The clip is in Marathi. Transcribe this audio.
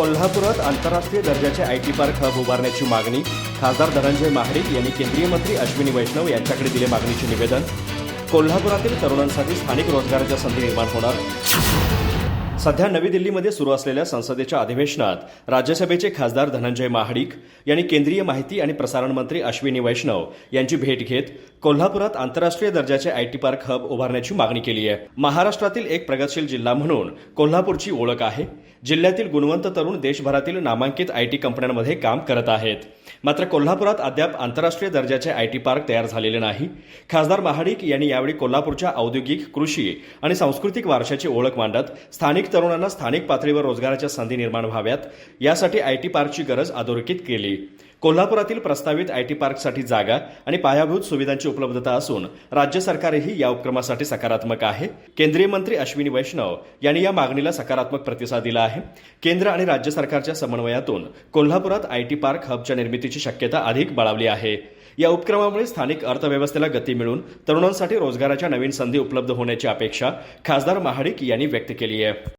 कोल्हापुरात आंतरराष्ट्रीय दर्जाचे आय टी पार्क हब उभारण्याची मागणी खासदार धनंजय महाडिक यांनी केंद्रीय मंत्री अश्विनी वैष्णव यांच्याकडे दिले मागणीचे निवेदन. कोल्हापुरातील तरुणांसाठी स्थानिक रोजगाराच्या संधी निर्माण होणार. सध्या नवी दिल्लीमध्ये सुरू असलेल्या संसदेच्या अधिवेशनात राज्यसभेचे खासदार धनंजय महाडिक यांनी केंद्रीय माहिती आणि प्रसारण मंत्री अश्विनी वैष्णव यांची भेट घेत कोल्हापुरात आंतरराष्ट्रीय दर्जाचे आय टी पार्क हब उभारण्याची मागणी केली आहे. महाराष्ट्रातील एक प्रगतशील जिल्हा म्हणून कोल्हापूरची ओळख आहे. जिल्ह्यातील गुणवंत तरुण देशभरातील नामांकित आय टी कंपन्यांमध्ये काम करत आहेत. मात्र कोल्हापुरात अद्याप आंतरराष्ट्रीय दर्जाचे आय टी पार्क तयार झालेले नाही. खासदार महाडिक यांनी यावेळी कोल्हापूरच्या औद्योगिक कृषी आणि सांस्कृतिक वारशाची ओळख मांडत स्थानिक तरुणांना स्थानिक पातळीवर रोजगाराच्या संधी निर्माण व्हाव्यात यासाठी आय टी पार्कची गरज अधोरेखित केली. कोल्हापुरातील प्रस्तावित आय टी पार्कसाठी जागा आणि पायाभूत सुविधांची उपलब्धता असून राज्य सरकारही या उपक्रमासाठी सकारात्मक आहे. केंद्रीय मंत्री अश्विनी वैष्णव यांनी या मागणीला सकारात्मक प्रतिसाद दिला आहे. केंद्र आणि राज्य सरकारच्या समन्वयातून कोल्हापुरात आय टी पार्क हबच्या निर्मितीची शक्यता अधिक बळावली आहे. या उपक्रमामुळे स्थानिक अर्थव्यवस्थेला गती मिळून तरुणांसाठी रोजगाराच्या नवीन संधी उपलब्ध होण्याची अपेक्षा खासदार महाडिक यांनी व्यक्त केली आहे.